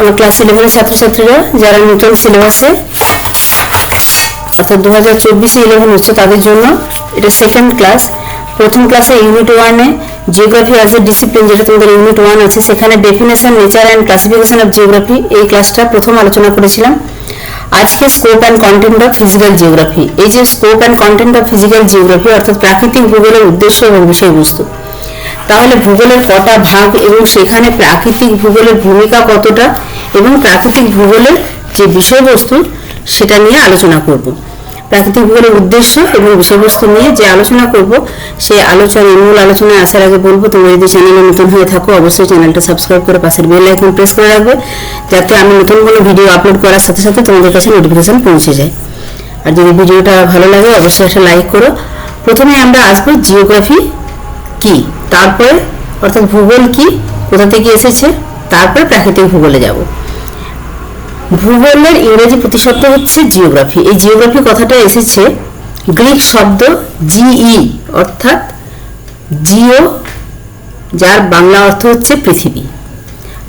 আমার ক্লাস ইলেভেনের ছাত্রছাত্রীরা, যারা নতুন সিলেবাসে অর্থাৎ দু হাজার চব্বিশে ইলেভেন হচ্ছে তাদের জন্য। এটা সেকেন্ড ক্লাস প্রথম ক্লাসে ইউনিট ওয়ানে জিওগ্রাফি অ্যাজ এ ডিসিপ্লিন যেটা তোমাদের ইউনিট ওয়ান আছে, সেখানে definition nature and classification of geography এই ক্লাসটা প্রথম আলোচনা করেছিলাম। আজকে scope and content of physical geography এই যে scope and content of physical geography অর্থাৎ প্রাকৃতিক ভূগোলের উদ্দেশ্য এবং বিষয়বস্তু। তাহলে ভূগোলের কটা ভাগ এবং সেখানে প্রাকৃতিক ভূগোলের ভূমিকা কতটা এবং প্রাকৃতিক ভূগোলের যে বিষয়বস্তু সেটা নিয়ে আলোচনা করব। প্রাকৃতিক ভূগোলের উদ্দেশ্য এবং বিষয়বস্তু নিয়ে যে আলোচনা করব, সেই আলোচনা, মূল আলোচনায় আসার আগে বলব, তোমরা যদি চ্যানেলে নতুন হয়ে থাকো, অবশ্যই চ্যানেলটা সাবস্ক্রাইব করে পাশের বেল আইকন প্রেস করে রাখবে, যাতে আমি নতুন কোনো ভিডিও আপলোড করার সাথে সাথে তোমাদের কাছে নোটিফিকেশন পৌঁছে যায়। আর যদি ভিডিওটা ভালো লাগে, অবশ্যই একটা লাইক করো। প্রথমে আমরা আসব জিওগ্রাফি কি? তারপরে অর্থাৎ ভূগোল কি? কোথা থেকে এসেছে? তারপরে প্রাকৃতিক ভূগোলে যাব। ভূগোলের ইংরেজি প্রতিশব্দ হচ্ছে জিওগ্রাফি এই জিওগ্রাফি কথাটা এসেছে গ্রিক শব্দ জিই, অর্থাৎ জিও, যার বাংলা অর্থ হচ্ছে পৃথিবী।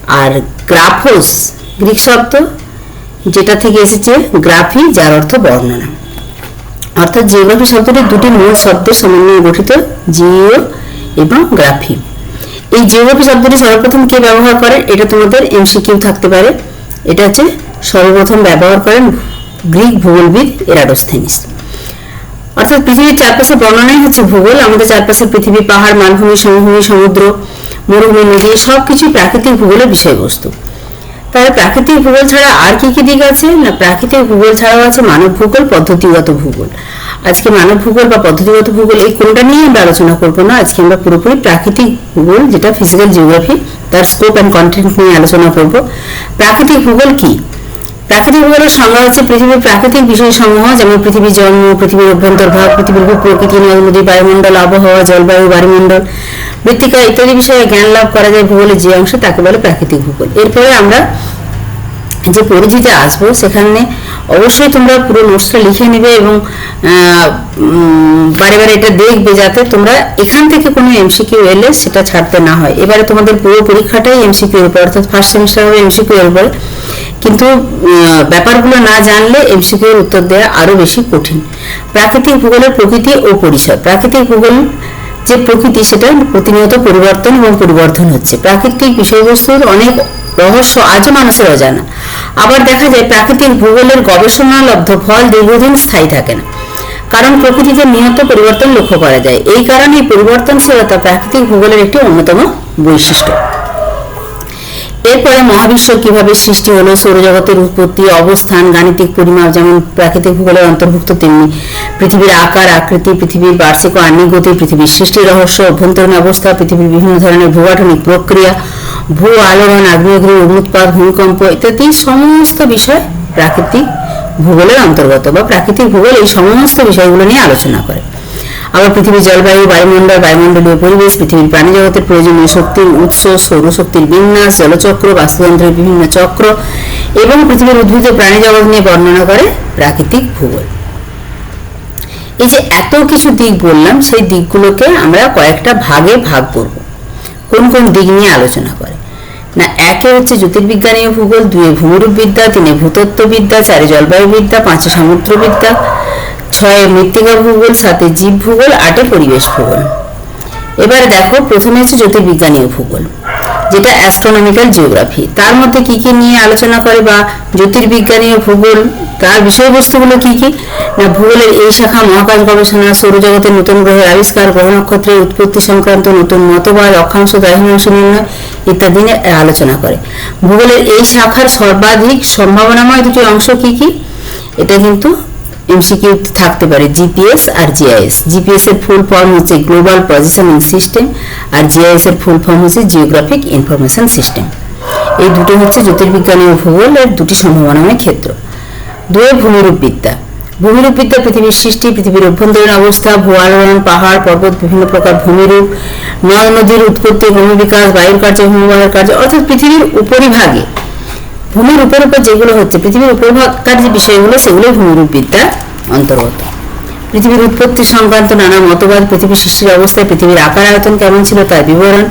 আর গ্রাফোস, গ্রিক শব্দ, যেটা থেকে এসেছে গ্রাফি, যার অর্থ বর্ণনা। অর্থাৎ জিওগ্রাফি শব্দটি দুটি মূল শব্দের সমন্বয়ে গঠিত, জিও এবং গ্রাফি। এই জিওগ্রাফি শব্দটি সর্বপ্রথম কে ব্যবহার করেন এটা তোমাদের এমসিকিউ থাকতে পারে। এটা হচ্ছে সর্বপ্রথম ব্যবহার করেন গ্রিক ভূগোলবিদ এরাডোস্থেনিস। অর্থাৎ পৃথিবীর চারপাশে বর্ণনাই হচ্ছে ভূগোল। আমাদের চারপাশে পৃথিবী, পাহাড়, মালভূমি, সমভূমি, সমুদ্র, মরুভূমি, নদী, সবকিছুই প্রাকৃতিক ভূগোলের বিষয়বস্তু। তাহলে প্রাকৃতিক ভূগোল ছাড়া আর কি কি দিক আছে? না, প্রাকৃতিক ভূগোল ছাড়াও আছে মানব ভূগোল, পদ্ধতিগত ভূগোল। আজকে মানব ভূগোল বা পদ্ধতিগত ভূগোল এই কোনটা নিয়ে আমরা আলোচনা করব না? আজকে আমরা পুরোপুরি প্রাকৃতিক ভূগোল, যেটা ফিজিক্যাল জিওগ্রাফি তার স্কোপ অ্যান্ড কন্টেন্ট নিয়ে আলোচনা করব। প্রাকৃতিক ভূগোল কি? প্রাকৃতিক ভূগোলের সংজ্ঞা হচ্ছে পৃথিবীর প্রাকৃতিক বিষয়সমূহ, যেমন পৃথিবীর জন্ম, পৃথিবীর অভ্যন্তর্ভাগ পৃথিবীর ভূ প্রকৃতি নদী বায়ুমণ্ডল, আবহাওয়া, জলবায়ু, বায়ুমণ্ডল, মৃত্তিকা ইত্যাদি বিষয়ে জ্ঞান লাভ করা যায় ভূগোলের যে অংশ, তাকে বলে প্রাকৃতিক ভূগোল। এরপরে আমরা যে পরিধিতে আসব, সেখানে অবশ্যই তোমরা পুরো নোটসটা লিখে নেবে এবং বারে বারে এটা দেখবে যাতে তোমরা এখান থেকে কোনো এমসিকিউ এলে সেটা ছাড়তে না হয়। এবারে তোমাদের পুরো পরীক্ষাটাই এমসিকিউ এর উপর, অর্থাৎ ফার্স্ট সেমিস্টার হবে এমসিকিউ এর উপর। কিন্তু ব্যাপারগুলো না জানলে এমসিকিউ এর উত্তর দেওয়া আরও বেশি কঠিন। প্রাকৃতিক ভূগোলের প্রকৃতি ও পরিসর। প্রাকৃতিক ভূগোল যে প্রকৃতি সেটা প্রতিনিয়ত পরিবর্তন এবং পরিবর্তন হচ্ছে। প্রাকৃতিক বিষয়বস্তুর অনেক রহস্য আজও মানুষের অজানা। আবার দেখা যায়, প্রাকৃতিক ভূগোলের গবেষণালব্ধ ফল দীর্ঘদিন স্থায়ী থাকে না। কারণ প্রকৃতিতে নিয়ত পরিবর্তন লক্ষ্য করা যায়। এই কারণে পরিবর্তনশীলতা প্রাকৃতিক ভূগোলের একটি অন্যতম বৈশিষ্ট্য। এরপরে মহাবিশ্ব কীভাবে সৃষ্টি হলো, সৌরজগতের উৎপত্তি, অবস্থান, গাণিতিক পরিমাপ, যেমন প্রাকৃতিক ভূগোলের অন্তর্ভুক্ত তেমনি। পৃথিবীর আকার, আকৃতি, পৃথিবীর বার্ষিক ও আহ্নিক গতি, পৃথিবীর সৃষ্টির রহস্য, অভ্যন্তরীণ অবস্থা, পৃথিবীর বিভিন্ন ধরনের ভূগাঠনিক প্রক্রিয়া, ভূ আলোড়ন, আগ্নেয়গিরি অগ্নুৎপাত ভূমিকম্প ইত্যাদি সমস্ত বিষয় প্রাকৃতিক ভূগোলের অন্তর্গত বা প্রাকৃতিক ভূগোল এই সমস্ত বিষয়গুলো নিয়ে আলোচনা করে। আবার পৃথিবীর জলবায়ু, বায়ুমণ্ডল, বায়ুমণ্ডলীয় পরিবেশ, পৃথিবীর প্রাণী জগতের প্রয়োজনীয় শক্তির উৎস, সৌরশক্তির বিন্যাস, জলচক্র, বাস্তুতন্ত্রের বিভিন্ন চক্র এবং পৃথিবীর উদ্ভিদ ও প্রাণী জগৎ নিয়ে বর্ণনা করে প্রাকৃতিক ভূগোল। এই যে এত কিছু দিক বললাম, সেই দিকগুলোকে আমরা কয়েকটা ভাগে ভাগ করব। কোন কোন দিক নিয়ে আলোচনা করে? না, একে হচ্ছে জ্যোতির্বিজ্ঞানীয় ভূগোল দুয়ে ভূমিরূপবিদ্যা, তিনে ভূতত্ত্ববিদ্যা, চারে জলবায়ুবিদ্যা, পাঁচে সমুদ্রবিদ্যা। ছয়ে মৃত্তিকা ভূগোল, সাতে জীব ভূগোল, আটে পরিবেশ ভূগোল। এবার দেখো, প্রথমে হচ্ছে জ্যোতির্বিজ্ঞানীয় ভূগোল, যেটা অ্যাস্ট্রোনমিক্যাল জিওগ্রাফি তার মধ্যে কি কি নিয়ে আলোচনা করে বা জ্যোতির্বিজ্ঞানীয় ভূগোল, তার বিষয়বস্তুগুলো কি কি? না, ভূগোলের এই শাখা মহাকাশ গবেষণা, সৌরজগতের নতুন গ্রহের আবিষ্কার, গ্রহ নক্ষত্রের উৎপত্তি সংক্রান্ত নতুন মতবাদ, অক্ষাংশ দ্রাঘিমাংশ নির্ণয় ইত্যাদি নিয়ে আলোচনা করে। ভূগোলের এই শাখার সর্বাধিক সম্ভাবনাময় দুটি অংশ কি কি? এটা কিন্তু এমসিকিউ থাকতে পারে জিপিএস আর জিআইএস জিপিএস এর ফুল ফর্ম হচ্ছে গ্লোবাল পজিশনিং সিস্টেম আর জিআইএস এর ফুল ফর্ম হচ্ছে জিওগ্রাফিক ইনফরমেশন সিস্টেম এই দুটো হচ্ছে জ্যোতির্বিজ্ঞানী ও ভূগোলের দুটি সম্ভাবনাময় ক্ষেত্র। দুয়ে ভূমিরূপবিদ্যা ভূমিরূপবিদ্যা পৃথিবীর সৃষ্টি, পৃথিবীর অভ্যন্তরীণ অবস্থা ভূ পাহাড়, পর্বত, বিভিন্ন প্রকার ভূমিরূপ, নদ, নদীর উৎপত্তি, ভূমি বিকাশ, বায়ুর কার্য, হিমবাহের কার্য, অর্থাৎ পৃথিবীর উপরিভাগে ভূমির উপর উপর যেগুলো হচ্ছে, পৃথিবীর উপরভাগকার যে বিষয়গুলো সেগুলো ভূমিরূপবিদ্যার অন্তর্গত। পৃথিবীর উৎপত্তি সংক্রান্ত নানা মতবাদ পৃথিবীর সৃষ্টির অবস্থায় পৃথিবীর আকার, আয়তন কেমন ছিল তার বিবরণ,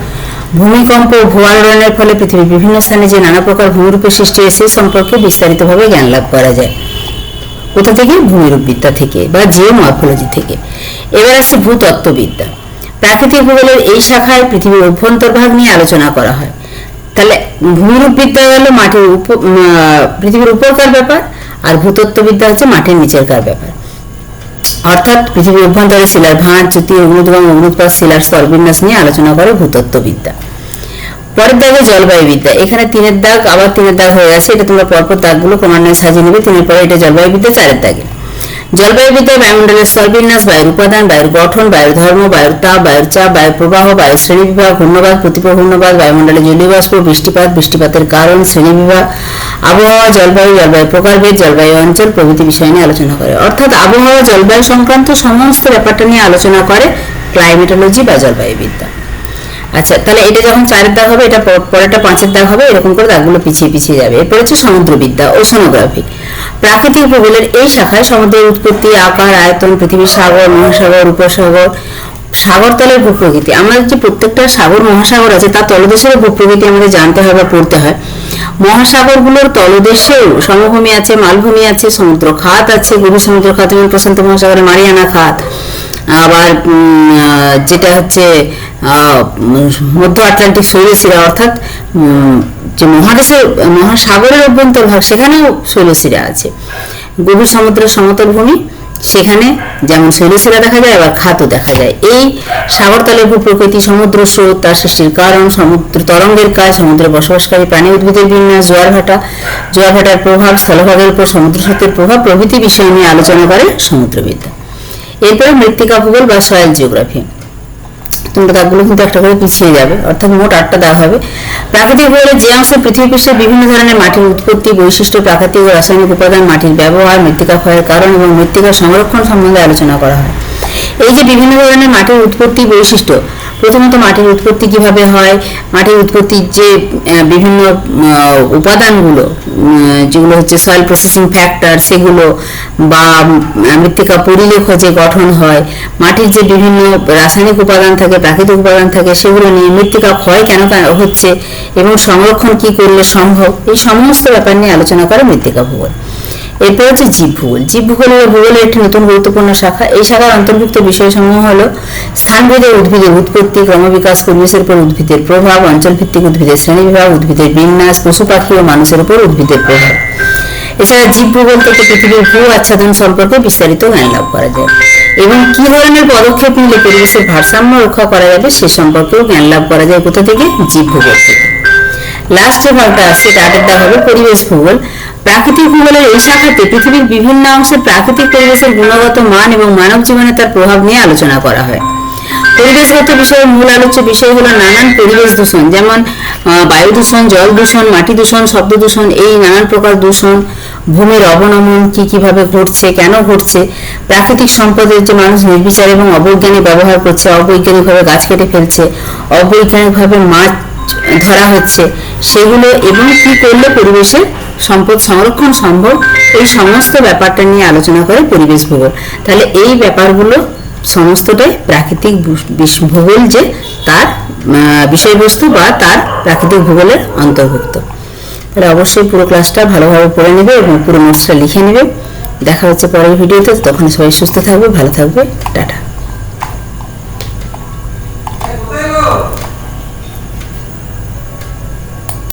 ভূমিকম্প ও ভূয়ারণের ফলে পৃথিবীর বিভিন্ন স্থানে যে নানা প্রকার ভূমিরূপের সৃষ্টি হয় সেই সম্পর্কে বিস্তারিতভাবে জ্ঞান লাভ করা যায়। কোথা থেকে? ভূমিরূপ বিদ্যা থেকে বা জিওমরফোলজি থেকে। এবার আসছে ভূতত্ত্ববিদ্যা। প্রাকৃতিক ভূগোলের এই শাখায় পৃথিবীর অভ্যন্তরভাগ নিয়ে আলোচনা করা হয়। তাহলে ভূমিরূপ বিদ্যা হলো মাটির উপ পৃথিবীর উপরকার ব্যাপার, আর ভূতত্ত্ববিদ্যা হচ্ছে মাটির নিচেরকার ব্যাপার। অর্থাৎ পৃথিবীর অভ্যন্তরে শিলার ভাঁজ চ্যুতি অগ্নুদ্গম অগ্নুৎপাত শিলার স্তরবিন্যাস নিয়ে আলোচনা করে ভূতত্ত্ববিদ্যা। পরের দাগে জলবায়ুবিদ্যা। এখানে তিনের দাগ, আবার তিনের দাগ হয়ে আছে এটা তোমরা পরপর দাগগুলো ক্রমান্বয়ে সাজিয়ে নেবে, তিনের পরে এটা জলবায়ুবিদ্যা, চারের দাগে। জলবায়ুবিদ্যায় বায়ুমণ্ডলের স্তরবিন্যাস বায়ুর উপাদান, বায়ুর গঠন, বায়ুর ধর্ম, বায়ুর তাপ, বায়ুর চাপ, বায়ুর প্রবাহ, বায়ুর শ্রেণীবিভাগ ঘূর্ণবাদ প্রতিপা ঘূর্ণবাদ বায়ুমণ্ডলে জলীয় বাষ্প বৃষ্টিপাত, বৃষ্টিপাতের কারণ শ্রেণীবিভাগ আবহাওয়া, জলবায়ু জলবায়ু প্রকারভেদ জলবায়ু অঞ্চল প্রভৃতি বিষয় নিয়ে আলোচনা করে। অর্থাৎ আবহাওয়া, জলবায়ু সংক্রান্ত সমস্ত ব্যাপারটা নিয়ে আলোচনা করে ক্লাইমেটোলজি বা জলবায়ুবিদ্যা আচ্ছা তাহলে এটা যখন চারের দাগ হবে, এটা পরেরটা পাঁচের দাগ হবে, এরকম করে দাগগুলো পিছিয়ে পিছিয়ে যাবে। এরপর হচ্ছে সমুদ্রবিদ্যা, ওশনোগ্রাফি। প্রাকৃতিক ভূগোলের এই শাখায় সমুদ্রের উৎপত্তি, আকার, আয়তন, পৃথিবীর সাগর, মহাসাগর, উপসাগর, সাগরতলের ভূপ্রকৃতি। আমাদের যে প্রত্যেকটা সাগর, মহাসাগর আছে, তার তলদেশের ভূপ্রকৃতি আমাদের জানতে হয় বা পড়তে হয়। মহাসাগরগুলোর তলদেশেও সমভূমি আছে, মালভূমি আছে, সমুদ্র খাত আছে, গভীর সমুদ্র খাত যেমন প্রশান্ত মহাসাগরে মারিয়ানা খাত। আবার যেটা হচ্ছে মধ্য আটলান্টিক শৈলশিরা অর্থাৎ যে মহাদেশের মহাসাগরের অভ্যন্তর ভাগ, সেখানেও শৈলশিরা আছে। গভীর সমুদ্রের সমতল ভূমি সেখানে যেমন শৈলশিলা দেখা যায়, আবার খাতও দেখা যায়। এই সাগরতলের ভূপ্রকৃতি সমুদ্র স্রোত, তার সৃষ্টির কারণ, সমুদ্র তরঙ্গের কাজ, সমুদ্রে বসবাসকারী প্রাণী উদ্ভিদের বিন্যাস জোয়ারভাটা জোয়ারভাটার জোয়ার ভাটার প্রভাব, স্থলভাগের উপর সমুদ্র স্রোতের প্রভাব প্রভৃতি বিষয় নিয়ে আলোচনা করে সমুদ্রবিদ্যা এরপরে মৃত্তিকা ভূগোল বা সয়েল জিওগ্রাফি তোমরা দাগগুলো কিন্তু একটা করে পিছিয়ে যাবে। অর্থাৎ মোট আটটা দাগ হবে। প্রাকৃতিক ভূগোলের যে অংশে পৃথিবী পৃষ্ঠে বিভিন্ন ধরনের মাটির উৎপত্তি, বৈশিষ্ট্য, প্রাকৃতিক ও রাসায়নিক উপাদান, মাটির ব্যবহার, মৃত্তিকা ক্ষয়ের কারণ এবং মৃত্তিকা সংরক্ষণ সম্বন্ধে আলোচনা করা হয়। এই যে বিভিন্ন ধরনের মাটির উৎপত্তি, বৈশিষ্ট্য প্রথমত মাটির উৎপত্তি কীভাবে হয়? মাটির উৎপত্তির যে বিভিন্ন উপাদানগুলো যেগুলো হচ্ছে সয়েল প্রসেসিং ফ্যাক্টর সেগুলো বা মৃত্তিকা পরিলেখ যে গঠন হয়, মাটির যে বিভিন্ন রাসায়নিক উপাদান থাকে, প্রাকৃতিক উপাদান থাকে, সেগুলো নিয়ে মৃত্তিকা ক্ষয় কেন হচ্ছে এবং সংরক্ষণ কি করলে সম্ভব? এই সমস্ত ব্যাপার নিয়ে আলোচনা করে মৃত্তিকা ভূগোল। এরপর হচ্ছে জীব ভূগোল জীব ভূগোল হলো ভূগোলের একটি নতুন গুরুত্বপূর্ণ শাখা। এই শাখার অন্তর্ভুক্ত বিষয়সমূহ হল স্থানভেদে উদ্ভিদের উৎপত্তি, ক্রমবিকাশ, পরিবেশের উপর উদ্ভিদের প্রভাব, অঞ্চলভিত্তিক উদ্ভিদের শ্রেণীবিভাগ উদ্ভিদের বিন্যাস পশু পাখি ও মানুষের উপর উদ্ভিদের প্রভাব। এছাড়া জীব ভূগোল থেকে পৃথিবীর ভূ আচ্ছাদন সম্পর্কে বিস্তারিত জ্ঞান লাভ করা যায়। এবং কি ধরনের পদক্ষেপ নিলে পরিবেশের ভারসাম্য রক্ষা করা যাবে সে সম্পর্কেও জ্ঞান লাভ করা যায় কোথা থেকে? জীব ভূগোল থেকে লাস্ট যে ভাগটা এটা আগের হবে পরিবেশ ভূগোল। প্রাকৃতিক ভূগোলের এই শাখাতে পৃথিবীর বিভিন্ন অংশে প্রাকৃতিক পরিবেশের গুণগত মান এবং মানব জীবনে তার প্রভাব নিয়ে আলোচনা করা হয়। পরিবেশগত বিষয়ের মূল আলোচ্য বিষয় হলো নানান পরিবেশ দূষণ, যেমন বায়ু দূষণ, জল দূষণ, মাটি দূষণ, শব্দ দূষণ, এই নানান প্রকার দূষণ, ভূমির অবনমন কি কীভাবে ঘটছে, কেন ঘটছে, প্রাকৃতিক সম্পদের যে মানুষ নির্বিচার এবং অবৈজ্ঞানিক ব্যবহার করছে, অবৈজ্ঞানিকভাবে গাছ কেটে ফেলছে, অবৈজ্ঞানিকভাবে মাছ ধরা হচ্ছে, সেগুলো এবং কি করলে পরিবেশের সম্পদ সংরক্ষণ সম্ভব, এই সমস্ত ব্যাপারটা নিয়ে আলোচনা করে পরিবেশ ভূগোল। তাহলে এই ব্যাপারগুলো সমস্তটাই প্রাকৃতিক ভূগোল যে, তার বিষয়বস্তু বা তার প্রাকৃতিক ভূগোলের অন্তর্ভুক্ত। তাহলে অবশ্যই পুরো ক্লাসটা ভালোভাবে পড়ে নেবে এবং পুরো নোটসটা লিখে নেবে। দেখা হচ্ছে পরের ভিডিওতে তখন সবাই সুস্থ থাকবে, ভালো থাকবে, টাটা।